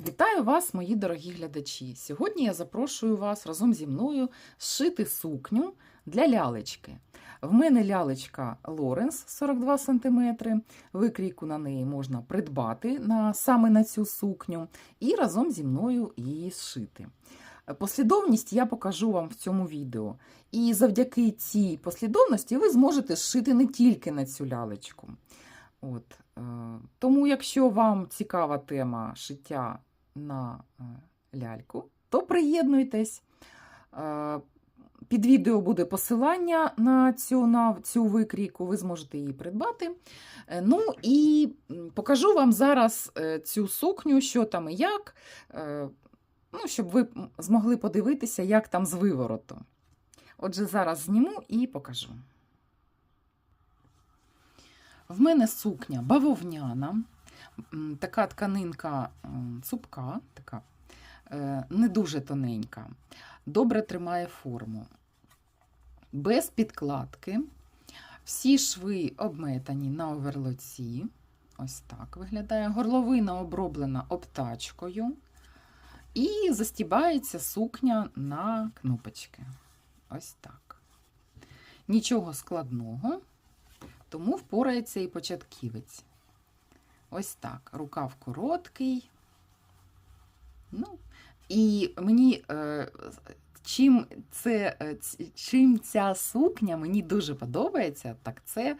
Вітаю вас, мої дорогі глядачі! Сьогодні я запрошую вас разом зі мною зшити сукню для лялечки. В мене лялечка Лоренс 42 см. Викрійку на неї можна придбати на, саме на цю сукню і разом зі мною її зшити. Послідовність я покажу вам в цьому відео. І завдяки цій послідовності ви зможете зшити не тільки на цю лялечку. От, тому, якщо вам цікава тема шиття на е, ляльку, то приєднуйтесь. Е, під відео буде посилання на цю, на цю викрійку, ви зможете її придбати. Е, ну і покажу вам зараз е, цю сукню, що там і як, е, ну, щоб ви змогли подивитися, як там з виворотом. Отже, зараз зніму і покажу. В мене сукня бавовняна, така тканинка цупка, така, е, не дуже тоненька, добре тримає форму, без підкладки. Всі шви обметані на оверлоці. Ось так виглядає. Горловина оброблена обтачкою. І застібається сукня на кнопочки. Ось так. Нічого складного тому впорається і початківець. Ось так. Рукав короткий. Ну, і мені е, чим, це, е, чим ця сукня мені дуже подобається, так це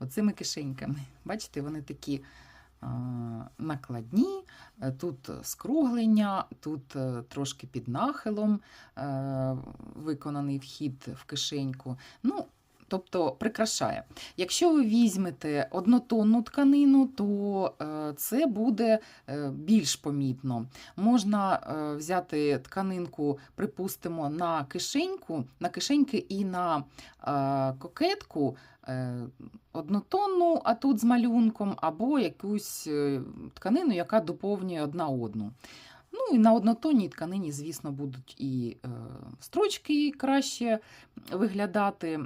оцими кишеньками. Бачите, вони такі е, накладні, тут скруглення, тут трошки під нахилом виконаний вхід в кишеньку. Ну, тобто прикрашає. Якщо ви візьмете однотонну тканину, то е, це буде е, більш помітно. Можна е, взяти тканинку, припустимо, на кишеньку, на кишеньки і на кокетку однотонну, а тут з малюнком, або якусь тканину, яка доповнює одна одну. Ну і на однотонній тканині, звісно, будуть і е, строчки краще виглядати,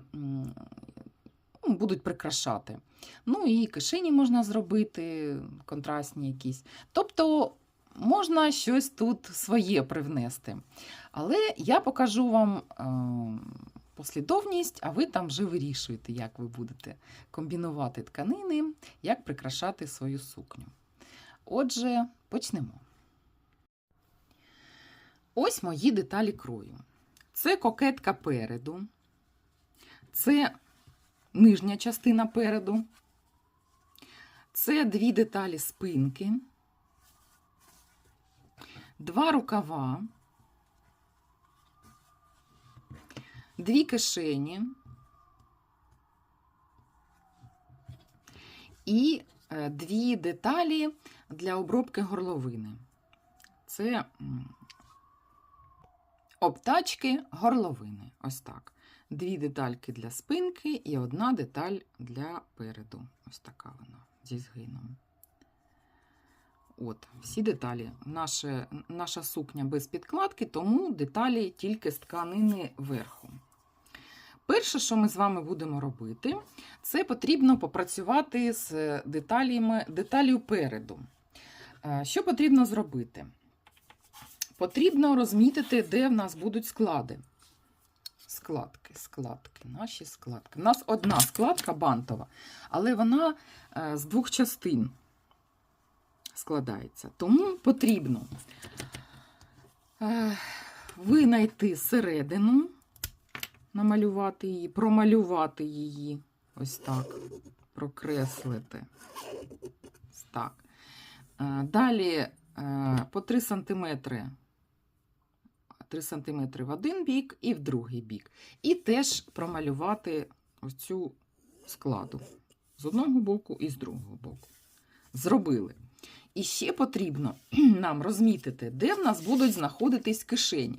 ну, будуть прикрашати. Ну і кишені можна зробити, контрастні якісь. Тобто можна щось тут своє привнести. Але я покажу вам е, послідовність, а ви там вже вирішуєте, як ви будете комбінувати тканини, як прикрашати свою сукню. Отже, почнемо. Ось мої деталі крою. Це кокетка переду, це нижня частина переду, це дві деталі спинки, два рукава, дві кишені. І е, дві деталі для обробки горловини. Це обтачки горловини. Ось так. Дві детальки для спинки і одна деталь для переду. Ось така вона зі згином. От, всі деталі. Наша, наша сукня без підкладки, тому деталі тільки з тканини верху. Перше, що ми з вами будемо робити, це потрібно попрацювати з деталями, деталю переду. Е, Що потрібно зробити? Потрібно розмітити, де в нас будуть склади. Складки, складки, наші складки. У нас одна складка бантова, але вона е, з двох частин складається. Тому потрібно е, винайти середину, намалювати її, промалювати її. Ось так. Прокреслити. Так. Е, Далі по 3 см 3 см в один бік і в другий бік. І теж промалювати ось цю складу з одного боку і з другого боку. Зробили. І ще потрібно нам розмітити, де в нас будуть знаходитись кишені.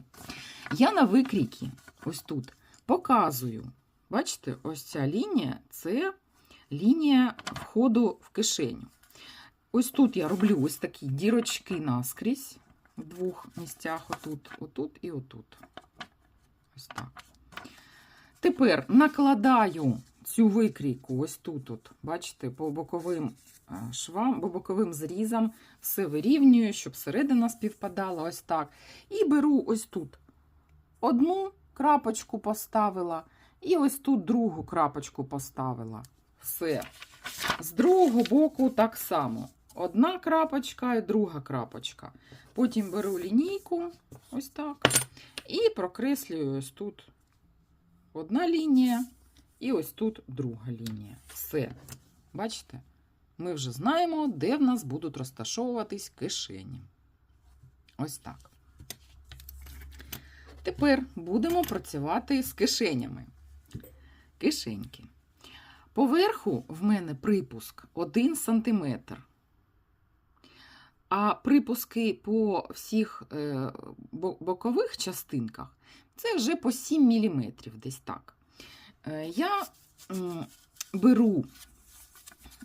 Я на викрійки, ось тут, показую. Бачите, ось ця лінія це лінія входу в кишеню. Ось тут я роблю ось такі дірочки наскрізь в двох місцях: отут, отут і отут. Ось так. Тепер накладаю цю викрійку ось тут, от, бачите, по боковим е, швам, бо боковим зрізом все вирівнюю, щоб середина співпадала ось так. І беру ось тут одну крапочку поставила, і ось тут другу крапочку поставила. Все. З другого боку так само. Одна крапочка і друга крапочка. Потім беру лінійку, ось так, і прокреслюю ось тут одна лінія, і ось тут друга лінія. Все. Бачите? Ми вже знаємо, де в нас будуть розташовуватись кишені. Ось так. Тепер будемо працювати з кишенями. Кишеньки. Поверху в мене припуск 1 см. А припуски по всіх е, бокових частинках це вже по 7 мм десь так. Е, Я беру,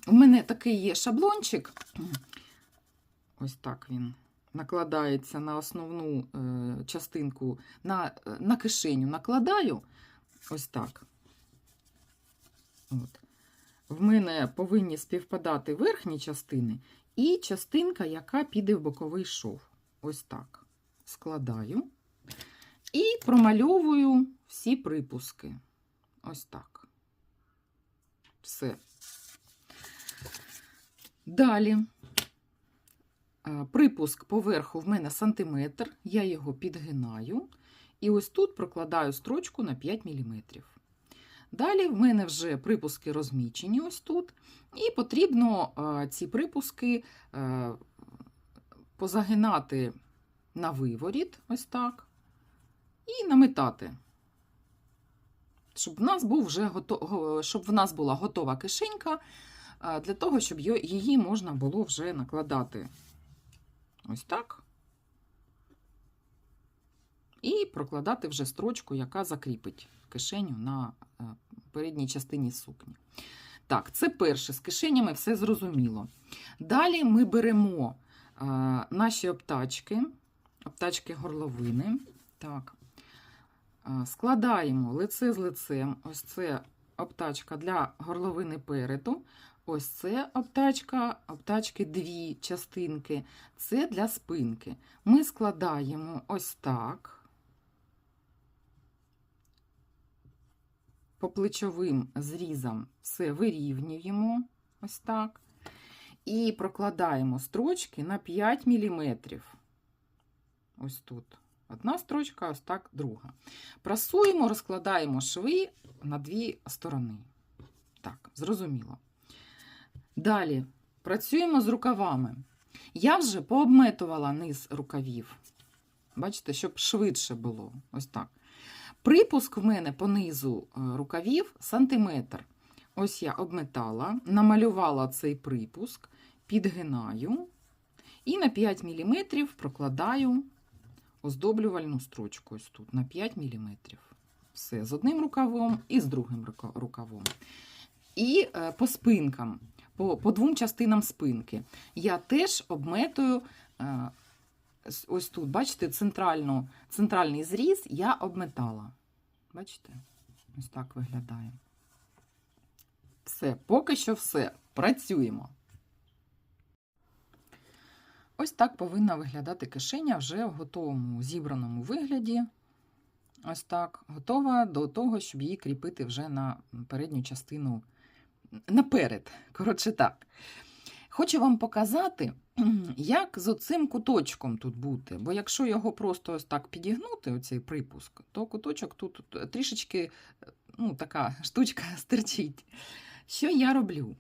у мене такий є шаблончик, ось так він накладається на основну е, частинку, на, на кишеню накладаю, ось так. От. В мене повинні співпадати верхні частини і частинка, яка піде в боковий шов. Ось так. Складаю і промальовую всі припуски. Ось так. Все. Далі. Припуск поверху в мене сантиметр, я його підгинаю. І ось тут прокладаю строчку на 5 мм. Далі в мене вже припуски розмічені ось тут. І потрібно ці припуски е, позагинати на виворіт, ось так, і наметати. Щоб в нас був вже гото... го- щоб в нас була готова кишенька, е, для того, щоб її можна було вже накладати ось так. І прокладати вже строчку, яка закріпить кишеню на е, передній частині сукні. Так, це перше, з кишенями все зрозуміло. Далі ми беремо е, наші обтачки, обтачки горловини. Так. Е, складаємо лице з лицем. Ось це обтачка для горловини переду. Ось це обтачка, обтачки дві частинки. Це для спинки. Ми складаємо ось так. По плечовим зрізам все вирівнюємо ось так. І прокладаємо строчки на 5 мм. Ось тут одна строчка, ось так друга. Прасуємо, розкладаємо шви на дві сторони. Так, зрозуміло. Далі працюємо з рукавами. Я вже пообметувала низ рукавів. Бачите, щоб швидше було. Ось так. Припуск в мене по низу е, рукавів сантиметр. Ось я обметала, намалювала цей припуск, підгинаю і на 5 мм прокладаю оздоблювальну строчку ось тут на 5 мм. Все з одним рукавом і з другим рукавом. І е, по спинкам, по, по двом частинам спинки. Я теж обметую е, ось тут, бачите, центральний зріз я обметала. Бачите? Ось так виглядає. Все, поки що все. Працюємо. Ось так повинна виглядати кишеня вже в готовому зібраному вигляді. Ось так, готова до того, щоб її кріпити вже на передню частину наперед. Коротше так. Хочу вам показати, як з оцим куточком тут бути. Бо якщо його просто ось так підігнути, оцей припуск, то куточок тут трішечки ну, така штучка стирчить. Що я роблю?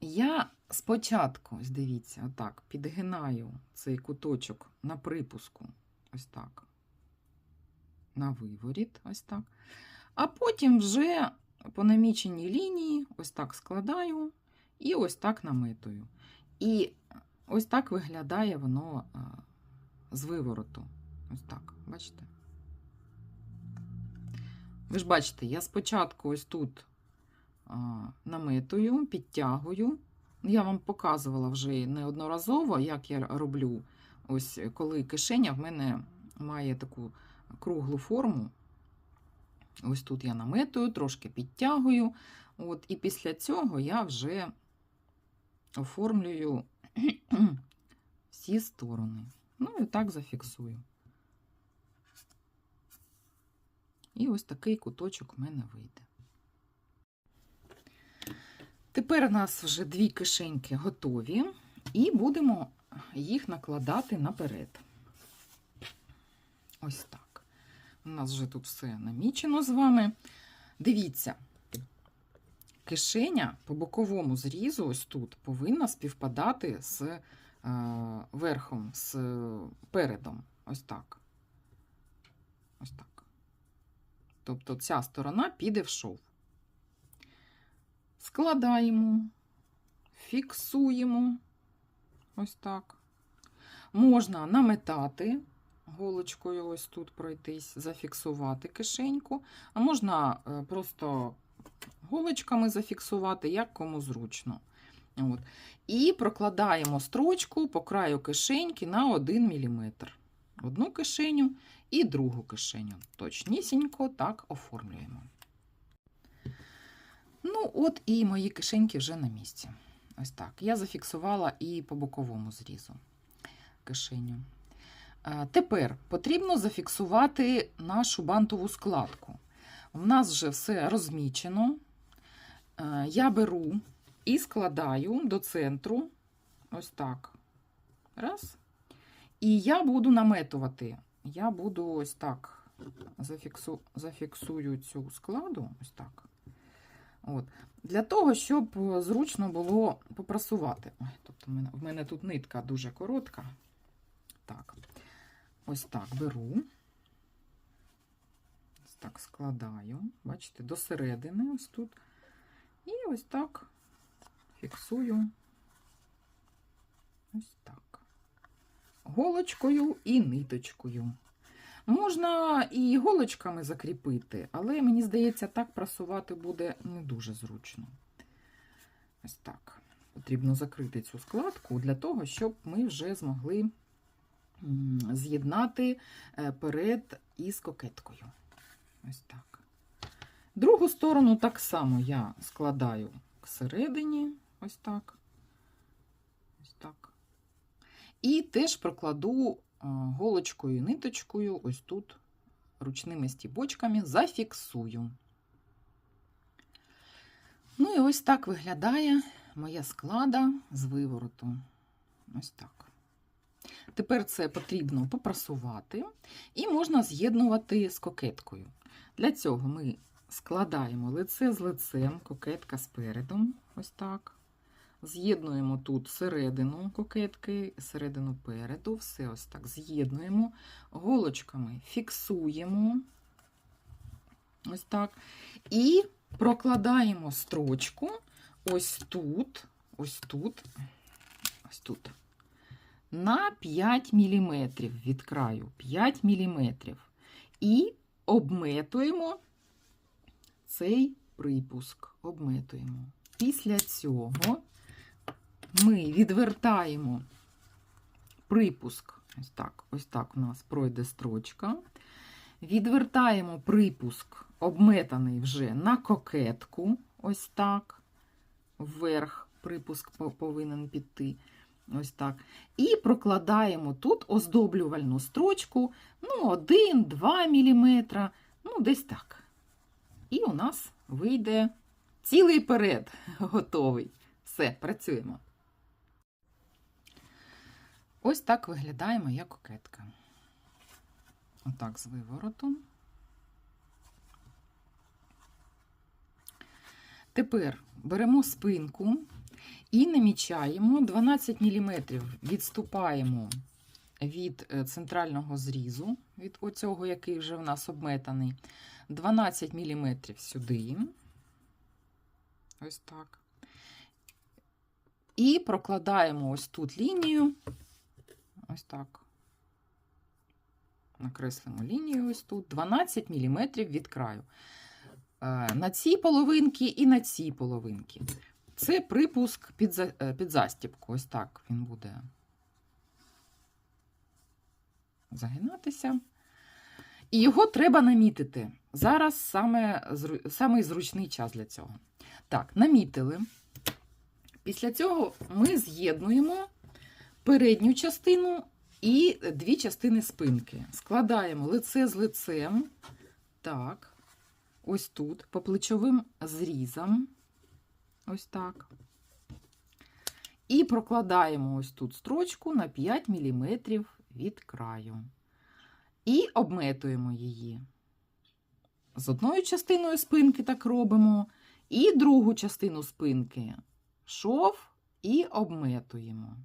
Я спочатку, дивіться, отак, підгинаю цей куточок на припуску, ось так, на виворіт, ось так. А потім вже по наміченій лінії ось так складаю і ось так наметую. І ось так виглядає воно з вивороту. Ось так, бачите? Ви ж бачите, я спочатку ось тут а, наметую, підтягую. Я вам показувала вже неодноразово, як я роблю, ось коли кишеня в мене має таку круглу форму. Ось тут я наметую, трошки підтягую. От, І після цього я вже оформлюю всі сторони. Ну і так зафіксую. І ось такий куточок в мене вийде. Тепер у нас вже дві кишеньки готові, і будемо їх накладати наперед. Ось так. У нас вже тут все намічено з вами. Дивіться, кишеня по боковому зрізу, ось тут, повинна співпадати з е, верхом, з передом. Ось так. Ось так. Тобто ця сторона піде в шов. Складаємо, фіксуємо. Ось так. Можна наметати голочкою, ось тут пройтись, зафіксувати кишеньку, а можна е, просто голочками зафіксувати, як кому зручно. От. І прокладаємо строчку по краю кишеньки на 1 мм. Одну кишеню і другу кишеню. Точнісінько так оформлюємо. Ну, от і мої кишеньки вже на місці. Ось так. Я зафіксувала і по боковому зрізу кишеню. Е, Тепер потрібно зафіксувати нашу бантову складку. У нас вже все розмічено. Е, Я беру і складаю до центру. Ось так. Раз. І я буду наметувати. Я буду ось так зафіксу, зафіксую цю складу. Ось так. От. Для того, щоб е, зручно було попрасувати. Ой, тобто в мене, в мене тут нитка дуже коротка. Так, ось так беру. Так складаю. Бачите, до середини ось тут. І ось так фіксую. Ось так. Голочкою і ниточкою. Можна і голочками закріпити, але мені здається, так прасувати буде не дуже зручно. Ось так. Потрібно закрити цю складку для того, щоб ми вже змогли з'єднати е, перед із кокеткою. Ось так. Другу сторону так само я складаю всередині, ось так. Ось так. І теж прокладу голочкою і ниточкою, ось тут ручними стібочками зафіксую. Ну і ось так виглядає моя склада з вивороту. Ось так. Тепер це потрібно попрасувати і можна з'єднувати з кокеткою. Для цього ми складаємо лице з лицем, кокетка спереду, ось так. З'єднуємо тут середину кокетки, середину переду, все ось так з'єднуємо, голочками фіксуємо, ось так. І прокладаємо строчку ось тут, ось тут, ось тут, на 5 мм від краю, 5 мм. І обметуємо цей припуск. Обметуємо. Після цього ми відвертаємо припуск. Ось так, ось так у нас пройде строчка. Відвертаємо припуск, обметаний вже на кокетку. Ось так. Вверх припуск повинен піти. Ось так. І прокладаємо тут оздоблювальну строчку ну, 1-2 мм, ну, десь так. І у нас вийде цілий перед готовий. Все, працюємо. Ось так виглядає моя кокетка. Отак з виворотом. Тепер беремо спинку і намічаємо 12 мм, відступаємо від е, центрального зрізу, від оцього, який вже в нас обметаний, 12 мм сюди. Ось так. І прокладаємо ось тут лінію. Ось так. Накреслимо лінію ось тут. 12 мм від краю. Е, На цій половинці і на цій половинці. Це припуск під, за- е, під застібку. Ось так він буде загинатися. І його треба намітити. Зараз саме, самий зручний час для цього. Так, намітили. Після цього ми з'єднуємо передню частину і дві частини спинки. Складаємо лице з лицем. Так, ось тут, по плечовим зрізам. Ось так. І прокладаємо ось тут строчку на 5 мм від краю. І обметуємо її. З одною частиною спинки так робимо, і другу частину спинки шов і обметуємо.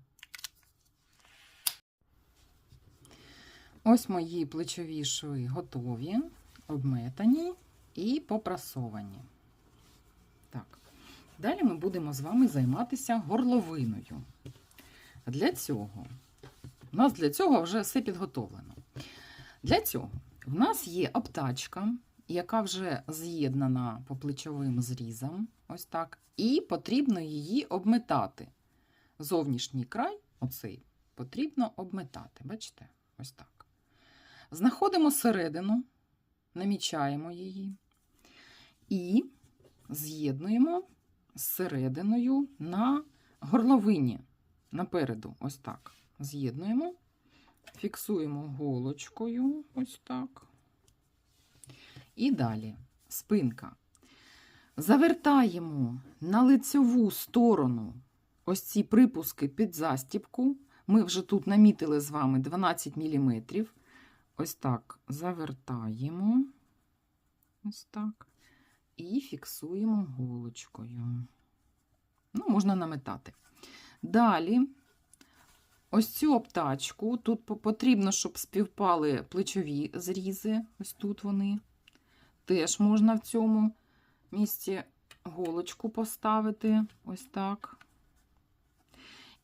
Ось мої плечові шви готові, обметані і попрасовані. Так. Далі ми будемо з вами займатися горловиною. Для цього, у нас для цього вже все підготовлено. Для цього в нас є обтачка, яка вже з'єднана по плечовим зрізам, ось так, і потрібно її обметати. Зовнішній край, оцей, потрібно обметати. Бачите? Ось так. Знаходимо середину, намічаємо її і з'єднуємо з серединою на горловині напереду. Ось так. З'єднуємо, фіксуємо голочкою, ось так. І далі спинка. Завертаємо на лицьову сторону ось ці припуски під застібку. Ми вже тут намітили з вами 12 мм. Ось так завертаємо. Ось так. І фіксуємо голочкою. Ну, можна наметати. Далі, ось цю обтачку. Тут потрібно, щоб співпали плечові зрізи. Ось тут вони. Теж можна в цьому місці голочку поставити. Ось так.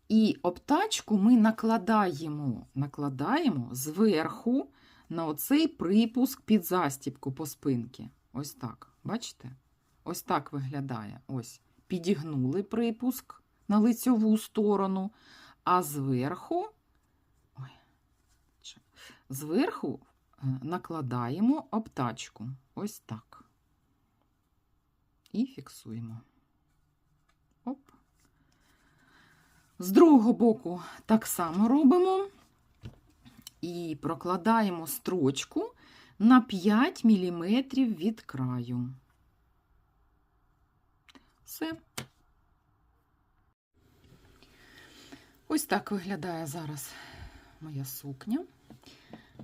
І обтачку ми накладаємо, накладаємо зверху на оцей припуск під застібку по спинці. Ось так. Бачите? Ось так виглядає. Ось. Підігнули припуск на лицьову сторону, а зверху, ой, зверху е, накладаємо обтачку. Ось так. І фіксуємо. Оп. З другого боку так само робимо і прокладаємо строчку на 5 мм від краю. Все. Ось так виглядає зараз моя сукня.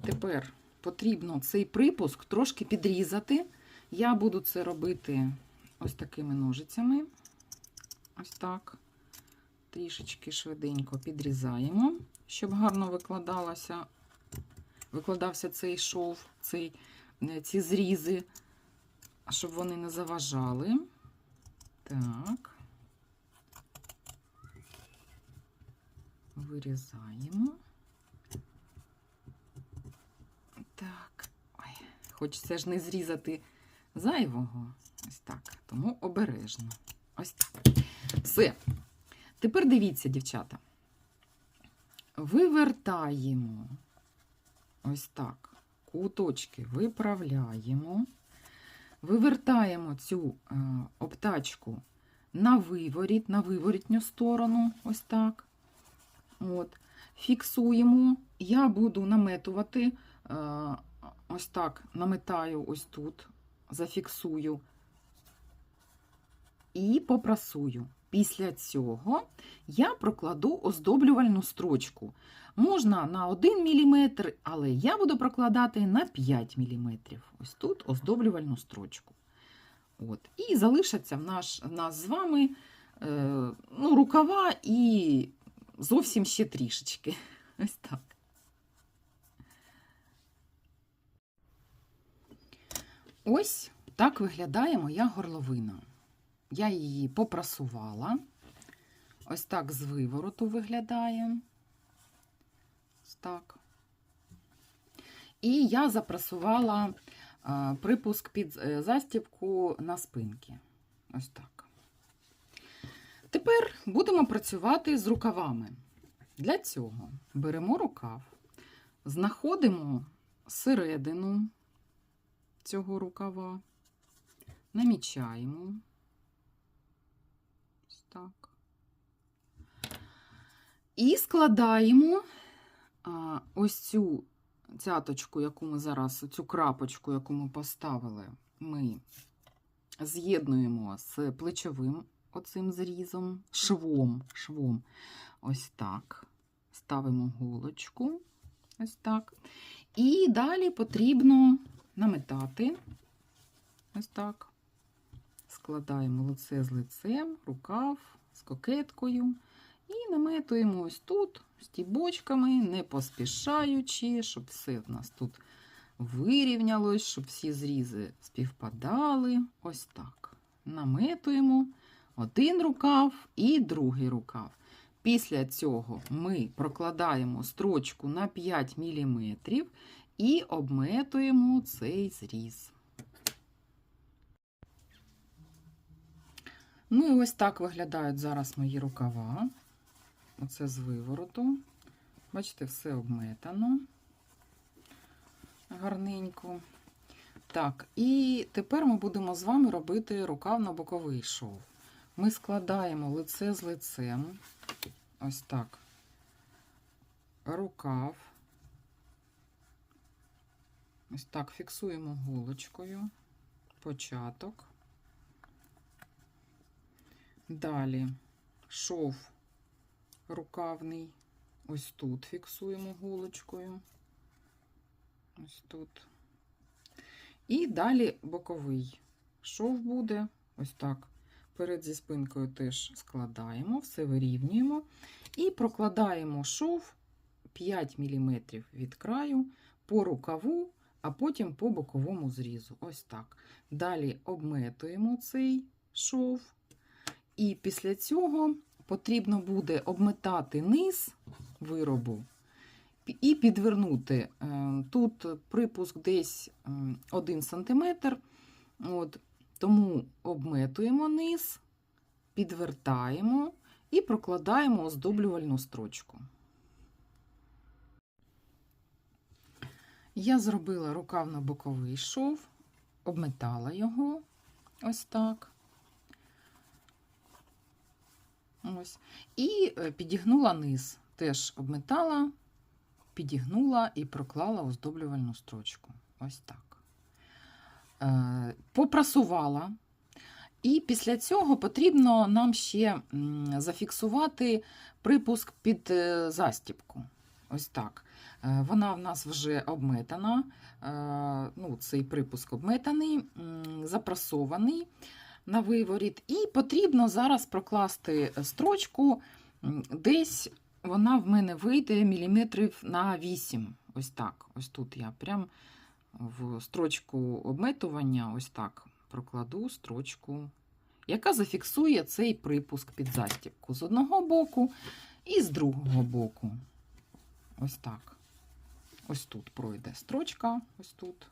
Тепер потрібно цей припуск трошки підрізати. Я буду це робити ось такими ножицями. Ось так. Трішечки швиденько підрізаємо, щоб гарно викладалося викладався цей шов, цей, е, ці зрізи, щоб вони не заважали. Так, вирізаємо. Так, ой, хочеться ж не зрізати зайвого. Ось так, тому обережно. Ось так. Все. Тепер дивіться, дівчата. Вивертаємо ось так, куточки виправляємо, вивертаємо цю е, обтачку на виворіт, на виворітню сторону, ось так. От. Фіксуємо. Я буду наметувати, е, ось так, наметаю ось тут, зафіксую і попрасую. Після цього я прокладу оздоблювальну строчку. Можна на 1 мм, але я буду прокладати на 5 мм. Ось тут оздоблювальну строчку. От. І залишаться в, наш, в нас з вами е, ну, рукава і зовсім ще трішечки. Ось так. Ось так виглядає моя горловина. Я її попрасувала. Ось так з вивороту виглядає. Ось так. І я запрасувала а, припуск під е, застібку на спинки. Ось так. Тепер будемо працювати з рукавами. Для цього беремо рукав, знаходимо середину цього рукава, намічаємо. Ось так. І складаємо ось цю цяточку, яку ми зараз, цю крапочку, яку ми поставили, ми з'єднуємо з плечовим оцим зрізом, швом, швом. Ось так. Ставимо голочку. Ось так. І далі потрібно наметати. Ось так. Складаємо лице з лицем, рукав з кокеткою. І наметуємо ось тут стібочками, не поспішаючи, щоб все в нас тут вирівнялось, щоб всі зрізи співпадали. Ось так. Наметуємо один рукав і другий рукав. Після цього ми прокладаємо строчку на 5 мм і обметуємо цей зріз. Ну і ось так виглядають зараз мої рукава. Оце з вивороту. Бачите, все обметано гарненько. Так, і тепер ми будемо з вами робити рукав на боковий шов. Ми складаємо лице з лицем. Ось так. Рукав. Ось так фіксуємо голочкою. Початок. Далі шов рукавний. Ось тут фіксуємо голочкою. Ось тут. І далі боковий шов буде. Ось так. Перед зі спинкою теж складаємо, все вирівнюємо. І прокладаємо шов 5 мм від краю по рукаву, а потім по боковому зрізу. Ось так. Далі обметуємо цей шов. І після цього потрібно буде обметати низ виробу і підвернути. Е, Тут припуск десь 1 см, от, тому обметуємо низ, підвертаємо і прокладаємо оздоблювальну строчку. Я зробила рукавно-боковий шов, обметала його ось так. Ось. І е, підігнула низ. Теж обметала, підігнула і проклала оздоблювальну строчку. Ось так. Е, Попрасувала. І після цього потрібно нам ще зафіксувати припуск під е, застібку. Ось так. Вона в нас вже обметана, ну, цей припуск обметаний, запрасований на виворіт, і потрібно зараз прокласти строчку, десь вона в мене вийде міліметрів на 8. Ось так. Ось тут я прям в строчку обметування, ось так прокладу строчку, яка зафіксує цей припуск під застібку з одного боку і з другого боку. Ось так. Ось тут пройде строчка, ось тут.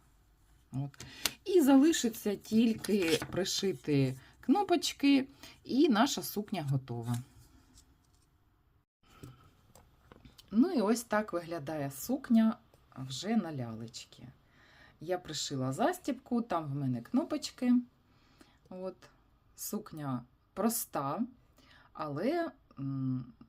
От. І залишиться тільки пришити кнопочки, і наша сукня готова. Ну і ось так виглядає сукня вже на лялечки. Я пришила застібку, там в мене кнопочки. От. Сукня проста, але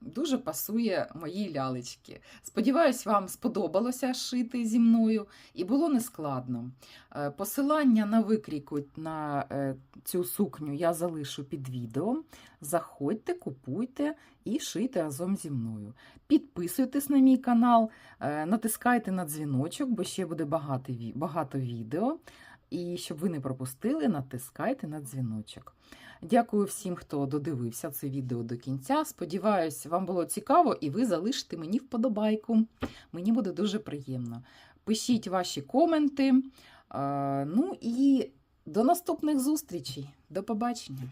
дуже пасує моїй лялечки. Сподіваюсь, вам сподобалося шити зі мною і було нескладно. Е, посилання на викрійку на е, цю сукню я залишу під відео. Заходьте, купуйте і шийте разом зі мною. Підписуйтесь на мій канал, е, натискайте на дзвіночок, бо ще буде багато відео. І щоб ви не пропустили, натискайте на дзвіночок. Дякую всім, хто додивився це відео до кінця. Сподіваюсь, вам було цікаво і ви залишите мені вподобайку. Мені буде дуже приємно. Пишіть ваші коменти. Ну і до наступних зустрічей. До побачення!